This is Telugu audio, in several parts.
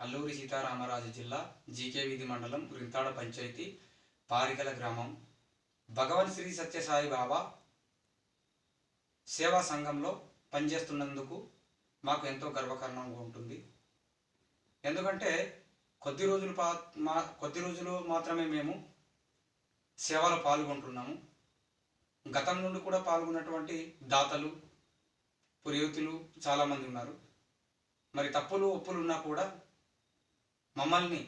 అల్లూరి సీతారామరాజు జిల్లా జీకే వీధి మండలం రింతాడ పంచాయతీ పారికల గ్రామం. భగవన్ శ్రీ సత్యసాయి బాబా సేవా సంఘంలో పనిచేస్తున్నందుకు మాకు ఎంతో గర్వకారణంగా ఉంటుంది. ఎందుకంటే కొద్ది రోజులు పా మా కొద్ది రోజులు మాత్రమే మేము సేవలో పాల్గొంటున్నాము. గతం నుండి కూడా పాల్గొన్నటువంటి దాతలు పురోహితులు చాలామంది ఉన్నారు. మరి తప్పులు ఒప్పులు ఉన్నా కూడా మమ్మల్ని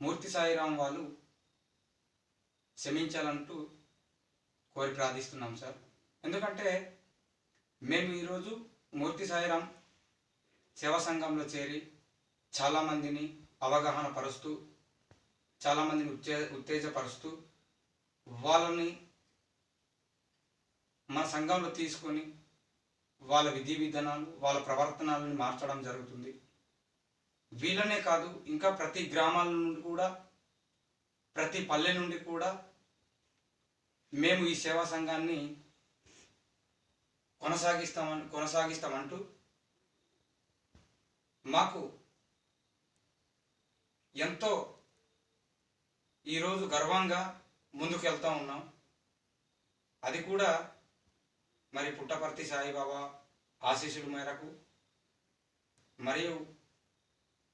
మూర్తి సాయిరాం వాళ్ళు క్షమించాలంటూ కోరి ప్రార్థిస్తున్నాం సార్. ఎందుకంటే మేము ఈరోజు మూర్తి సాయిరాం సేవా సంఘంలో చేరి చాలామందిని అవగాహన పరుస్తూ చాలామందిని ఉత్తే ఉత్తేజపరుస్తూ వాళ్ళని మన సంఘంలో తీసుకొని వాళ్ళ విధి విధానాలు వాళ్ళ ప్రవర్తనాలను మార్చడం జరుగుతుంది. వీళ్ళనే కాదు ఇంకా ప్రతి గ్రామాల నుండి కూడా ప్రతి పల్లె నుండి కూడా మేము ఈ సేవా సంఘాన్ని కొనసాగిస్తామని కొనసాగిస్తామంటూ మాకు ఎంతో ఈరోజు గర్వంగా ముందుకు వెళ్తా ఉన్నాం. అది కూడా మరి పుట్టపర్తి సాయిబాబా ఆశీస్సుల మేరకు. మరియు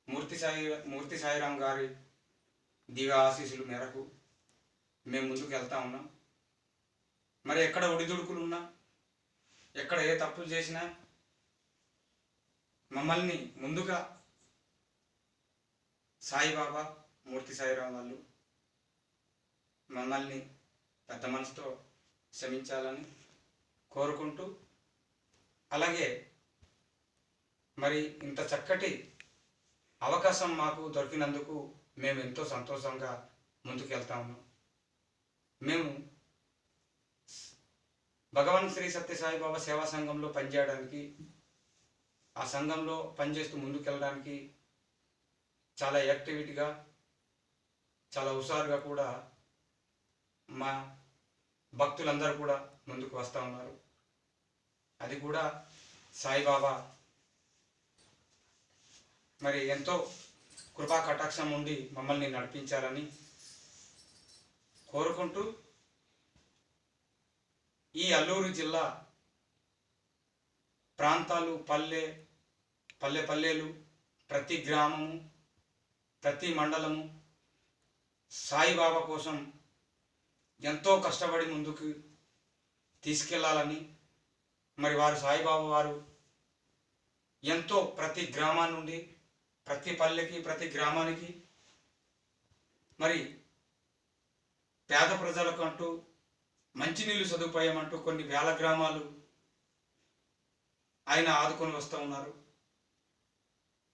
మూర్తి సాయి మూర్తి సాయిరాం గారి దివ్య ఆశీస్సుల మేరకు మేము ముందుకు వెళ్తా ఉన్నాం. మరి ఎక్కడ ఒడిదుడుకులు ఉన్నా ఎక్కడ ఏ తప్పులు చేసినా మమ్మల్ని ముందుగా సాయిబాబా మూర్తి సాయిరాం వాళ్ళు మమ్మల్ని పెద్ద మనసుతో క్షమించాలని కోరుకుంటూ అలాగే మరి ఇంత చక్కటి అవకాశం మాకు దొరికినందుకు మేము ఎంతో సంతోషంగా ముందుకెళ్తా ఉన్నాం. మేము భగవాన్ శ్రీ సత్యసాయిబాబా సేవా సంఘంలో పనిచేయడానికి ఆ సంఘంలో పనిచేస్తూ ముందుకెళ్ళడానికి చాలా యాక్టివిటీగా చాలా హుషారుగా కూడా మా భక్తులందరూ కూడా ముందుకు వస్తూ ఉన్నారు. అది కూడా సాయిబాబా మరి ఎంతో కృపా కటాక్షం ఉండి మమ్మల్ని నడిపించాలని కోరుకుంటూ ఈ అల్లూరు జిల్లా ప్రాంతాలు పల్లె పల్లె పల్లెలు ప్రతి గ్రామము ప్రతి మండలము సాయిబాబా కోసం ఎంతో కష్టపడి ముందుకు తీసుకెళ్ళాలని మరి వారు సాయిబాబా వారు ఎంతో ప్రతి గ్రామం నుండి ప్రతి పల్లెకి ప్రతి గ్రామానికి. మరి పేద ప్రజలకు అంటూ మంచినీళ్ళు సదుపాయం అంటూ కొన్ని వేల గ్రామాలు ఆయన ఆదుకొని వస్తూ ఉన్నారు.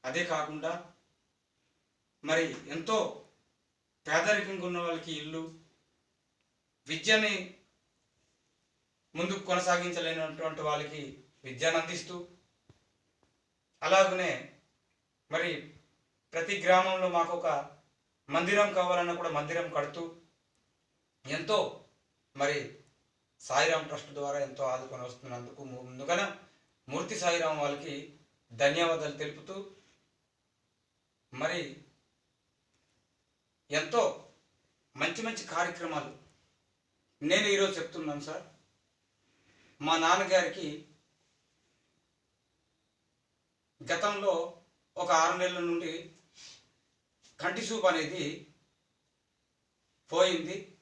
అదే కాకుండా మరి ఎంతో పేదరికంగా ఉన్న వాళ్ళకి ఇల్లు విద్యని ముందుకు కొనసాగించలేనటువంటి వాళ్ళకి విద్యను అందిస్తూ అలాగనే మరి ప్రతి గ్రామంలో మాకు ఒక మందిరం కావాలన్నా కూడా మందిరం కడుతూ ఎంతో మరి సాయిరాం ట్రస్ట్ ద్వారా ఎంతో ఆదుకొని వస్తున్నందుకు ముందుగా మూర్తి సాయిరాం వాళ్ళకి ధన్యవాదాలు తెలుపుతూ మరి ఎంతో మంచి మంచి కార్యక్రమాలు నేను ఈరోజు చెప్తున్నాను సార్. మా నాన్నగారికి గతంలో ఒక ఆరు నెలల నుండి కంటి చూపు అనేది పోయింది.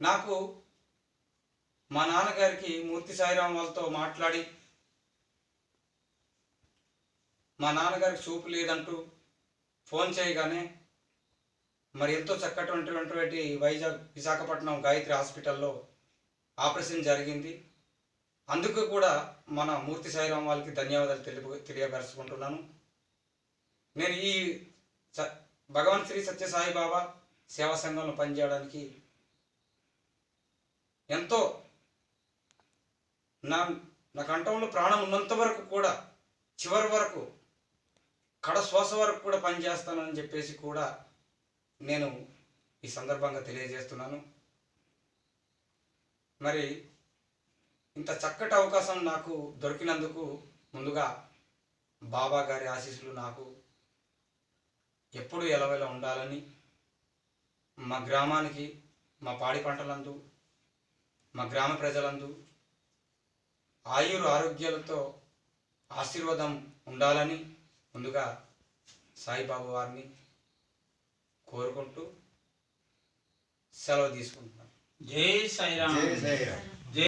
నాకు మా నాన్నగారికి మూర్తి సాయిరాం వాళ్ళతో మాట్లాడి మా నాన్నగారికి చూపు లేదంటూ ఫోన్ చేయగానే మరి ఎంతో చక్కటువంటి వైజాగ్ విశాఖపట్నం గాయత్రి హాస్పిటల్లో ఆపరేషన్ జరిగింది. అందుకు కూడా మన మూర్తి సాయిరాం వాళ్ళకి ధన్యవాదాలు తెలుపు తెలియపరుచుకుంటున్నాను. నేను ఈ స- భగవాన్ శ్రీ సత్యసాయి బాబా సేవా సంఘంలో పనిచేయడానికి ఎంతో నా నా కంఠంలో ప్రాణం ఉన్నంత వరకు కూడా చివరి వరకు కడ శ్వాస వరకు కూడా పనిచేస్తానని చెప్పేసి కూడా నేను ఈ సందర్భంగా తెలియజేస్తున్నాను. మరి ఇంత చక్కటి అవకాశం నాకు దొరికినందుకు ముందుగా బాబా గారి ఆశీస్సులు నాకు ఎప్పుడు ఎలవేళ ఉండాలని మా గ్రామానికి మా పాడి పంటలందు మా గ్రామ ప్రజలందు ఆయురు ఆరోగ్యాలతో ఆశీర్వాదం ఉండాలని ముందుగా సాయిబాబా వారిని కోరుకుంటూ సెలవు తీసుకుంటున్నాను. జై సాయిరామ్. జై సాయిరామ్.